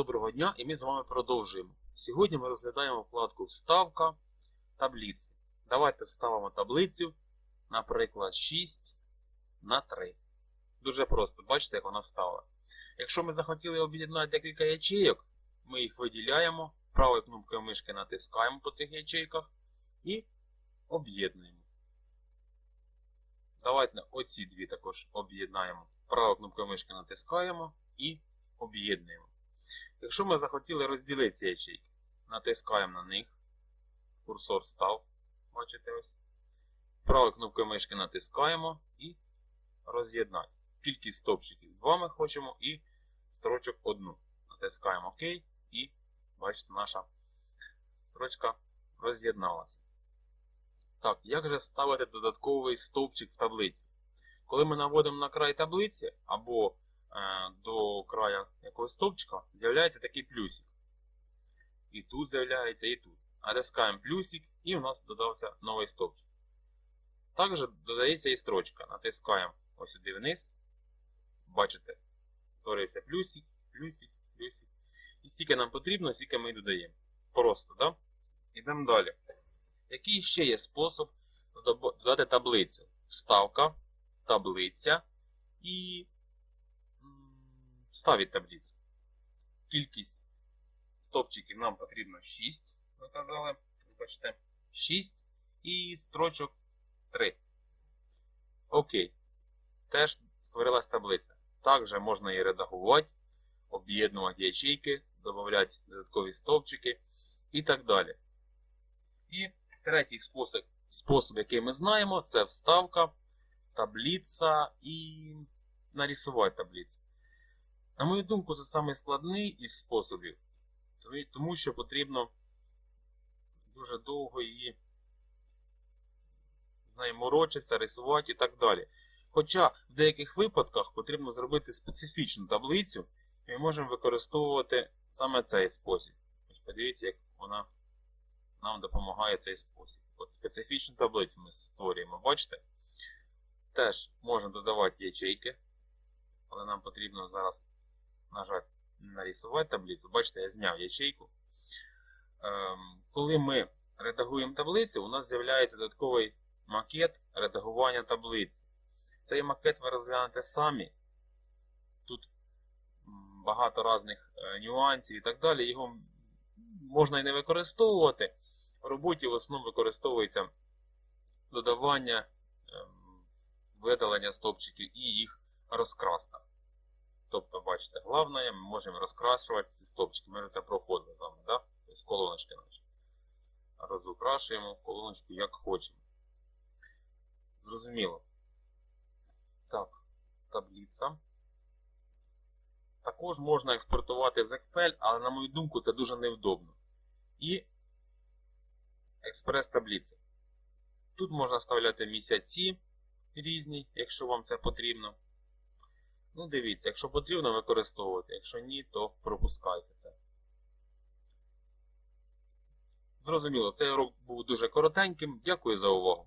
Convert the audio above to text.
Доброго дня і ми з вами продовжуємо. Сьогодні ми розглядаємо вкладку Вставка таблиці. Давайте вставимо таблицю, наприклад, 6 на 3. Дуже просто, бачите, як вона встала. Якщо ми захотіли об'єднати декілька ячейок, ми їх виділяємо, правою кнопкою мишки натискаємо по цих ячейках і об'єднуємо. Давайте оці дві також об'єднаємо. Правою кнопкою мишки натискаємо і об'єднуємо. Якщо ми захотіли розділити ці ячейки, натискаємо на них. Курсор став. Бачите ось. Правою кнопкою мишки натискаємо і роз'єднати. Кількість стовпчиків 2 ми хочемо і строчок 1. Натискаємо ОК і бачите, наша строчка роз'єдналася. Так, як же вставити додатковий стовпчик в таблицю? Коли ми наводимо на край таблиці або до краю якогось стовпчика, з'являється такий плюсик. І тут з'являється, і тут. Натискаємо плюсик, і у нас додався новий стовпчик. Також додається і строчка. Натискаємо ось сюди вниз. Бачите, створюється плюсик, плюсик, плюсик. І скільки нам потрібно, стільки ми додаємо. Просто, так? Да? Ідемо далі. Який ще є спосіб додати таблицю? Вставка, таблиця і ставить таблицю. Кількість стопчиків нам потрібно 6, ви казали, бачите, 6 і строчок 3. Окей. Теж створилась таблиця. Також можна її редагувати, об'єднувати ячейки, додати додаткові стовпчики і так далі. І третій спосіб, спосіб, який ми знаємо, це вставка, таблиця і нарисувати таблицю. На мою думку, це самий складний із способів, тому що потрібно дуже довго її з нею морочитися, рисувати і так далі. Хоча в деяких випадках потрібно зробити специфічну таблицю, і ми можемо використовувати саме цей спосіб. Ось Подивіться, як вона нам допомагає цей спосіб. От специфічну таблицю ми створюємо, бачите? Теж можна додавати ячейки, але нам потрібно зараз нажати нарисувати таблицю. Бачите, я зняв ячейку. Ем, коли ми редагуємо таблицю, у нас з'являється додатковий макет редагування таблиці. Цей макет ви розглянете самі. Тут багато різних е, нюансів і так далі. Його можна і не використовувати. В роботі в основному використовується додавання, ем, видалення стовпчиків і їх розкраска. Тобто, бачите, головне, ми можемо розкрашувати ці стовпчики. Ми це проходили вами, да? тобто колоночки наші. Розукрашуємо колоночку як хочемо. Зрозуміло. Так, таблиця. Також можна експортувати з Excel, але, на мою думку, це дуже невдобно. І експрес-таблиця. Тут можна вставляти місяці різні, якщо вам це потрібно. Ну, дивіться, якщо потрібно, використовуйте, Якщо ні, то пропускайте це. Зрозуміло, цей урок був дуже коротеньким. Дякую за увагу.